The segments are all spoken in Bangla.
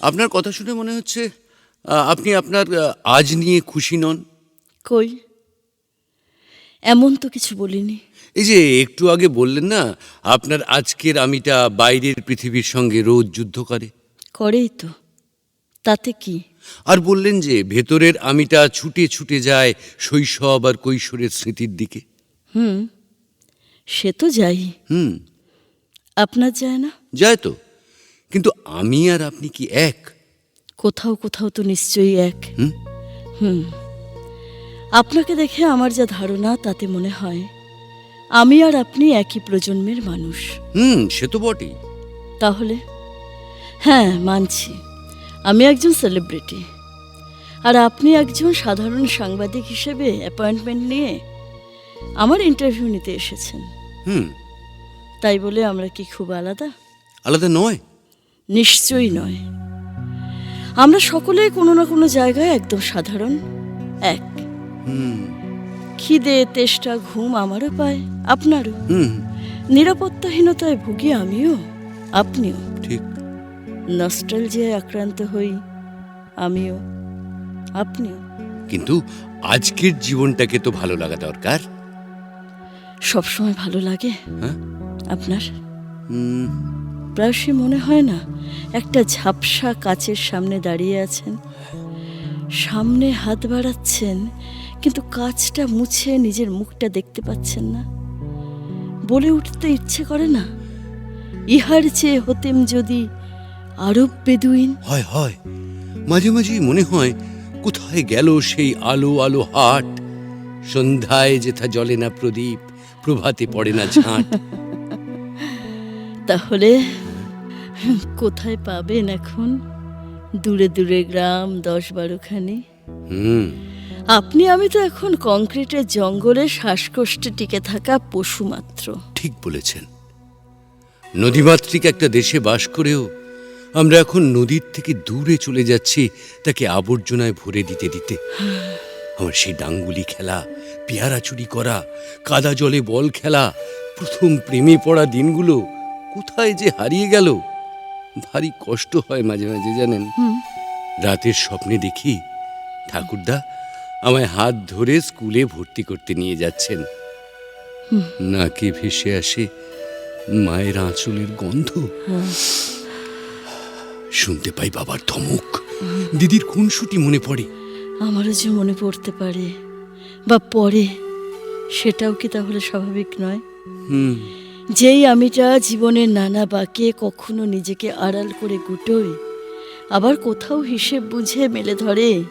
আপনার কথা শুনে মনে হচ্ছে আপনি আপনার আজ নিয়ে খুশি নন? কই? এমন তো কিছু বলিনি। এই যে একটু আগে বললেন না আপনার আজকের আমিটা বাইরের পৃথিবীর সঙ্গে রোজ যুদ্ধ করে। করেই তো। তাতে কি? আর বললেন যে ভেতরের আমিটা ছুটে ছুটে যায় শৈশব আর কৈশোরের স্মৃতির দিকে। হুম সে তো যাই। হুম। আপনার যায় না? যায় তো। কিন্তু আমি আর আপনি কি এক? কোথাও কোথাও তো নিশ্চয়ই এক। হুম? আপনাকে দেখে আমার যা ধারণা তাতে মনে হয় আমি আর আপনি একই প্রজন্মের মানুষ। হুম সে তো বটেই। তাহলে? হ্যাঁ মানছি। আমি একজন সেলিব্রিটি আর আপনি একজন সাধারণ সাংবাদিক হিসেবে অ্যাপয়েন্টমেন্ট নিয়ে আমার ইন্টারভিউ নিতে এসেছেন। হুম। তাই বলে আমরা কি খুব আলাদা? আলাদা নয়। নিশ্চয়ই নয়। আমরা সকলেই কোনো না কোনো জায়গায় একদম সাধারণ এক। হুম। খিদে তেষ্টা ঘুম আমারও পায় আপনারও। হুম। নিরাপত্তাহীনতায় ভুগি আমিও আপনিও। ঠিক। নস্টালজিয়ায় আক্রান্ত হই আমিও আপনিও। কিন্তু আজকের জীবনটাকে তো ভালো লাগা দরকার। সবসময় ভালো লাগে। হ্যাঁ? আপনার? হুম। প্রায়শই মনে হয় না একটা ঝাপসা কাচের সামনে দাঁড়িয়ে আছেন। সামনে হাত বাড়াচ্ছেন কিন্তু কাচটা মুছে নিজের মুখটা দেখতে পাচ্ছেন না। বলে উঠতে ইচ্ছে করে না ইহার চেয়ে হতেম যদি আরব বেদুইন। হয় হয় মাঝে মাঝেই মনে হয় কোথায় গেল সেই আলো আলো হাট। সন্ধ্যায় যেথা জ্বলে না প্রদীপ প্রভাতে পড়ে না ঝাঁট। তাহলে কোথায় পাবেন এখন? দূরে দূরে গ্রাম দশ বারোখানি। আপনি আমি তো এখন কংক্রিটের জঙ্গলে শ্বাসকষ্টে টিকে থাকা পশু মাত্র ঠিক বলেছেন। নদীমাতৃক একটা দেশে বাস করেও আমরা এখন নদীর থেকে দূরে চলে যাচ্ছি তাকে আবর্জনায় ভরে দিতে দিতে। আমার সেই ডাঙ্গুলি খেলা পেয়ারা চুরি করা কাদা জলে বল খেলা প্রথম প্রেমে পড়া দিনগুলো কোথায় যে হারিয়ে গেল? ভারী কষ্ট হয় মাঝে মাঝে জানেন? রাতের স্বপ্নে দেখি ঠাকুরদা আমায় হাত ধরে স্কুলে ভর্তি করতে নিয়ে যাচ্ছেন। নাকে ভেসে আসে মায়ের আঁচলের গন্ধ। শুনতে পাই বাবার ধমক। দিদির খুনসুটি মনে পড়ে। আমারও যে মনে পড়তে পারে বা পড়ে সেটাও কি তাহলে স্বাভাবিক নয়? হুম। যেই আমিটা জীবনের নানা বাঁকে কখনো নিজেকে আড়াল করে গুটোয় আবার কোথাও হিসেব বুঝে মেলে ধরে,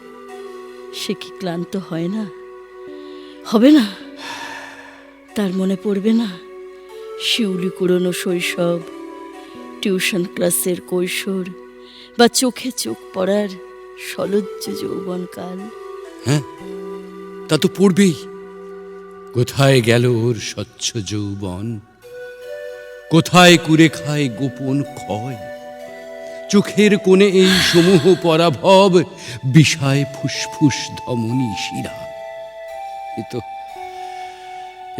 সে কি ক্লান্ত হয় না? হবে না? তার মনে পড়বে না? শিউলি কুড়োনো শৈশব, টিউশন ক্লাসের কৈশোর, বা চোখে চোখ পড়ার সলজ্জ যৌবনকাল। হ্যাঁ তা তো পড়বেই। কোথায় গেল ওর স্বচ্ছ যৌবন? কোথায় কুরে খায় গোপন ক্ষয়? চোখের কোণে এই সমূহ পরাভব বিষায় ফুসফুস ধমনী শিরা। এ তো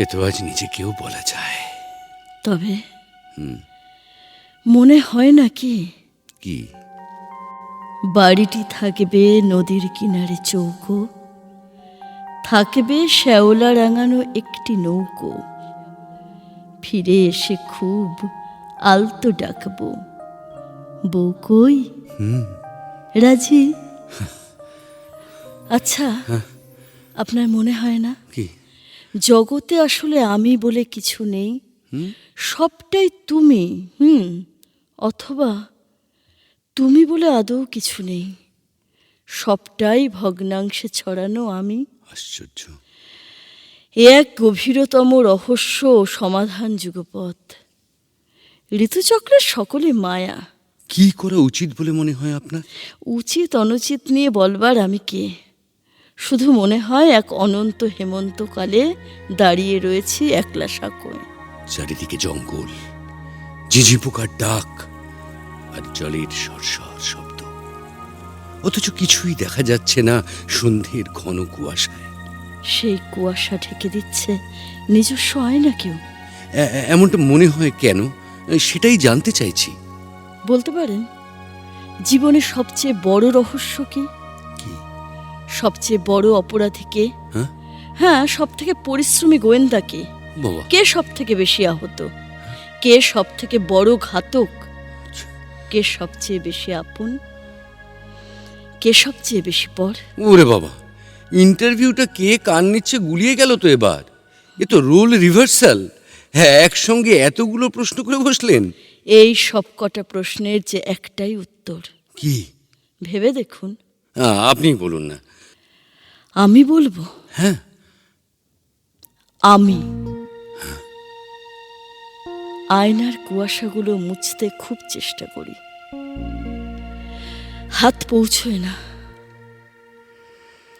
এ তো আজ নিজেকেও বলা যায়। তবে মনে হয় নাকি কি? বাড়িটি থাকবে নদীর কিনারে চৌকো থাকবে শ্যাওলা রাঙানো একটি নৌকো। ফিরে এসে খুব আলতো ডাকবো বউ কই? রাজি। আচ্ছা আপনার মনে হয় না? কি? জগতে আসলে আমি বলে কিছু নেই। সবটাই তুমি হুম অথবা তুমি বলে আদৌ কিছু নেই। সবটাই ভগ্নাংশে ছড়ানো আমি। আশ্চর্য। এ এক গভীরতম রহস্য ও সমাধান যুগপথ। ঋতুচক্রের সকলে মায়া। কি করা উচিত বলে মনে হয় আপনার? উচিত অনুচিত নিয়ে বলবার আমি কে? শুধু মনে হয় এক অনন্ত হেমন্তকালে দাঁড়িয়ে রয়েছি একলা সাঁকোয়। চারিদিকে জঙ্গল ঝিঝি পোকার ডাক আর জলের সরসর শব্দ। অথচ কিছুই দেখা যাচ্ছে না সন্ধ্যের ঘন কুয়াশায়। সেই কুয়াশা ঢেকে দিচ্ছে। নিজস্ব আয়না কেউ? এমনটা মনে হয় কেন? সেটাই জানতে চাইছি। বলতে পারেন জীবনে সবচেয়ে বড় রহস্য কি? কি? সবচেয়ে বড় অপরাধীকে হ্যাঁ? হ্যাঁ সব থেকে পরিশ্রমী গোয়েন্দাকে বাবা। কে সব থেকে বেশি আহত? কে সব থেকে বড় ঘাতক? কে সবচেয়ে বেশি আপন? কে সবচেয়ে বেশি পর? ওরে বাবা ইন্টারভিউটা কে কান নিচ্ছে গুলিয়ে গেল তো এবার। এ তো রোল রিভার্সাল। হ্যাঁ একসঙ্গে এতগুলো প্রশ্ন করে বসলেন। এই সব কটা প্রশ্নের যে একটাই উত্তর। কি? ভেবে দেখুন। আপনি বলুন না। আমি বলব? হ্যাঁ। আমি। আয়নার কুয়াশাগুলো মুছতে খুব চেষ্টা করি। হাত পৌঁছয় না।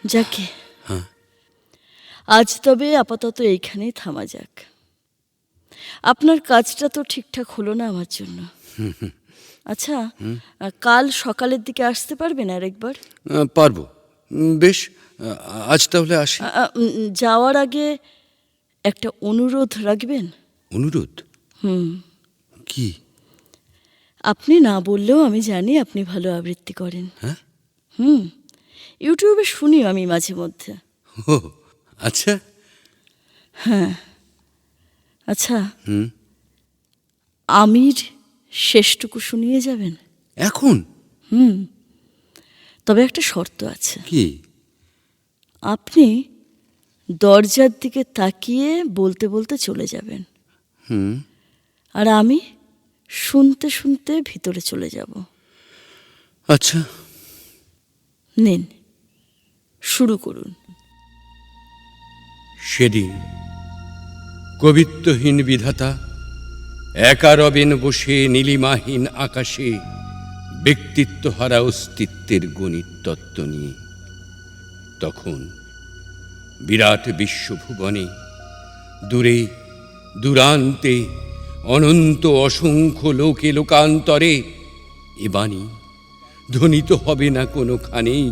যাকে। আজ তবে আপাতত এইখানেই থামা যাক। আপনার কাজটা তো ঠিকঠাক হলো না আমার জন্য। আচ্ছা কাল সকালের দিকে আসতে পারবেন আরেকবার? আহ, পারব। বেশ আজ তাহলে আসি। যাওয়ার আগে একটা অনুরোধ রাখবেন? অনুরোধ? হুম। কি? আপনি না বললেও আমি জানি আপনি ভালো আবৃত্তি করেন। হ্যাঁ? হুম। ইউটিউবে শুনি আমি মাঝে মধ্যে। ও আচ্ছা। হ্যাঁ। আচ্ছা। হুম। আমির শেষটুকু শুনিয়ে যাবেন? এখন? হুম। তবে একটা শর্ত আছে। কি? আপনি দরজার দিকে তাকিয়ে বলতে বলতে চলে যাবেন। হুম। আর আমি শুনতে শুনতে ভিতরে চলে যাব। আচ্ছা। নিন। শুরু করুন। সেদিন কবিত্বহীন বিধাতা একা রবেন বসে নীলিমাহীন আকাশে ব্যক্তিত্ব হারা অস্তিত্বের গণিত তত্ত্ব নিয়ে। তখন বিরাট বিশ্বভুবনে, দূরে, দূরান্তে, অনন্ত অসংখ্য লোকে, লোকান্তরে এ বাণী ধ্বনিত হবে না কোনোখানেই।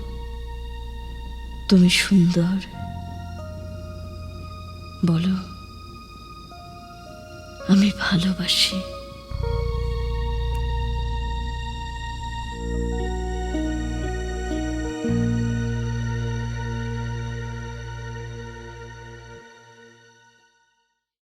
তুমি সুন্দর। বলো আমি ভালোবাসি।